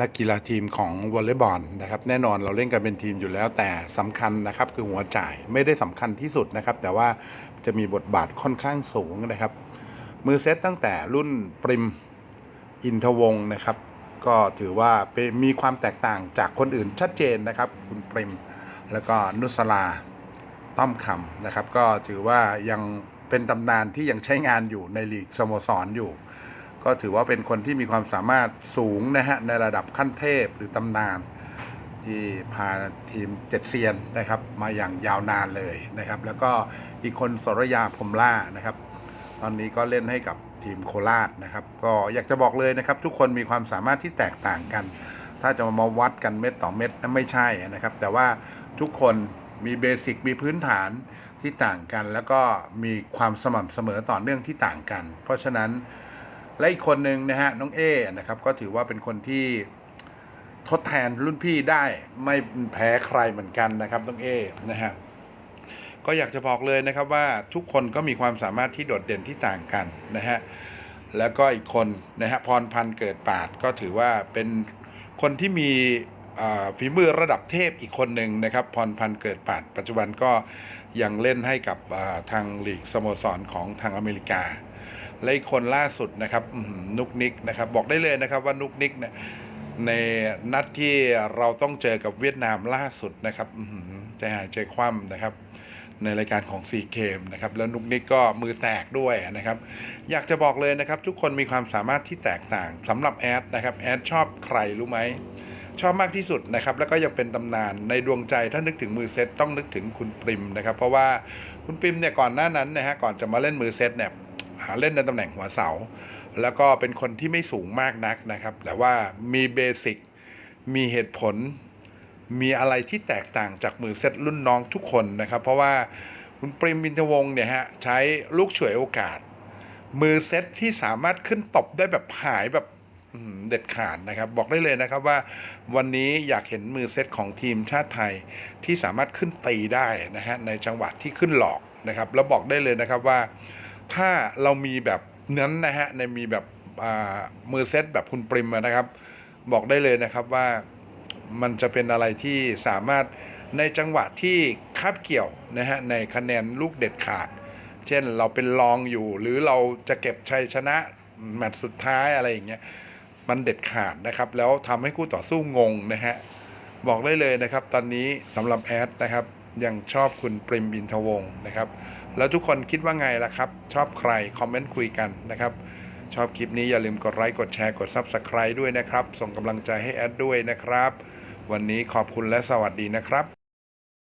นักกีฬาทีมของวอลเลย์บอลนะครับแน่นอนเราเล่นกันเป็นทีมอยู่แล้วแต่สำคัญนะครับคือหัวจ่ายไม่ได้สำคัญที่สุดนะครับ แต่ว่าจะมีบทบาทค่อนข้างสูงนะครับ มือเซตตั้งแต่รุ่นปริมอินทวงนะครับ ก็ถือว่ามีความแตกต่างจากคนอื่นชัดเจนนะครับ คุณปริมแล้วก็นุสลาต้อมคำนะครับ ก็ถือว่ายังเป็นตำนานที่ยังใช้งานอยู่ในลีกสโมสรอยู่ ก็ถือว่าเป็นคนที่มีความสามารถสูงนะฮะในระดับขั้นเทพหรือตำนาน ที่พาทีมเจ็ดเซียนนะครับ มาอย่างยาวนานเลยนะครับ แล้วก็อีกคนสรยาพรมล่านะครับ ตอนนี้ก็เล่นให้กับทีมโคราชนะครับ ก็อยากจะบอกเลยนะครับ ทุกคนมีความสามารถที่แตกต่างกัน ถ้าจะมาวัดกันเม็ดต่อเม็ดนั้นไม่ใช่นะครับ แต่ว่าทุกคนมีเบสิกมีพื้นฐานที่ต่างกัน แล้วก็มีความสม่ำเสมอต่อเนื่องที่ต่างกัน เพราะฉะนั้น และอีกคนหนึ่งนะฮะน้องเอนะครับก็ถือว่าเป็นคนที่ทดแทนรุ่นพี่ได้ไม่แพ้ใครเหมือนกันนะครับน้องเอนะฮะก็อยากจะบอกเลยนะครับว่าทุกคนก็มีความสามารถที่โดดเด่นที่ต่างกันนะฮะแล้วก็อีกคนนะฮะพรพันธ์เกิดปาดก็ถือว่าเป็นคนที่มีฝีมือระดับเทพอีกคนหนึ่งนะครับพรพันธ์เกิดปาดปัจจุบันก็ยังเล่นให้กับอ่าทางลีกสโมสรของทางอเมริกา และอีกคนล่าสุดนะครับนุกนิกนะครับบอกได้เลยนะครับว่านุกนิกเนี่ยในนัดที่เราต้องเจอกับเวียดนามล่าสุดนะครับอื้อหือใจหายใจคว่ำนะครับ ในรายการของซีเกมนะครับ แล้วนุกนิกก็มือแตกด้วยนะครับ อยากจะบอกเลยนะครับ ทุกคนมีความสามารถที่แตกต่างสำหรับแอดนะครับแอดชอบใครรู้ไหมชอบมากที่สุดนะครับ แล้วก็ยังเป็นตำนานในดวงใจถ้านึกถึงมือเซตต้องนึกถึงคุณปริมนะครับ เพราะว่าคุณปริมเนี่ยก่อนหน้านั้นนะฮะก่อนจะมาเล่นมือเซตเนี่ย เล่นในตำแหน่งหัวเสา แล้วก็เป็นคนที่ไม่สูงมากนักนะครับ แต่ว่ามีเบสิก มีเหตุผล มีอะไรที่แตกต่างจากมือเซตรุ่นน้องทุกคนนะครับ เพราะว่าคุณปริมบินทวงเนี่ยฮะใช้ลูกฉวยโอกาส มือเซตที่สามารถขึ้นตบได้แบบหายแบบเด็ดขาดนะครับ บอกได้เลยนะครับว่าวันนี้อยากเห็นมือเซตของทีมชาติไทยที่สามารถขึ้นตีได้นะฮะในจังหวะที่ขึ้นหลอกนะครับ แล้วบอกได้เลยนะครับว่า ถ้าเรามีแบบนั้นนะฮะในมีแบบมือเซตแบบคุณปริมนะครับ บอกได้เลยนะครับว่ามันจะเป็นอะไรที่สามารถในจังหวะที่คาบเกี่ยวนะฮะในคะแนนลูกเด็ดขาด เช่นเราเป็นรองอยู่ หรือเราจะเก็บชัยชนะแมตช์สุดท้ายอะไรอย่างเงี้ยมันเด็ดขาดนะครับ แล้วทำให้คู่ต่อสู้งงนะฮะบอกได้เลยนะครับ ตอนนี้สำหรับแอดนะครับ ยังชอบคุณปริมบินทวงศ์นะครับ แล้วทุกคนคิดว่าไงล่ะครับ ชอบใคร คอมเมนต์คุยกันนะครับ ชอบคลิปนี้อย่าลืมกดไลค์ กดแชร์ กด Subscribe ด้วยนะครับ ส่งกำลังใจให้แอดด้วยนะครับ วันนี้ขอบคุณและสวัสดีนะครับ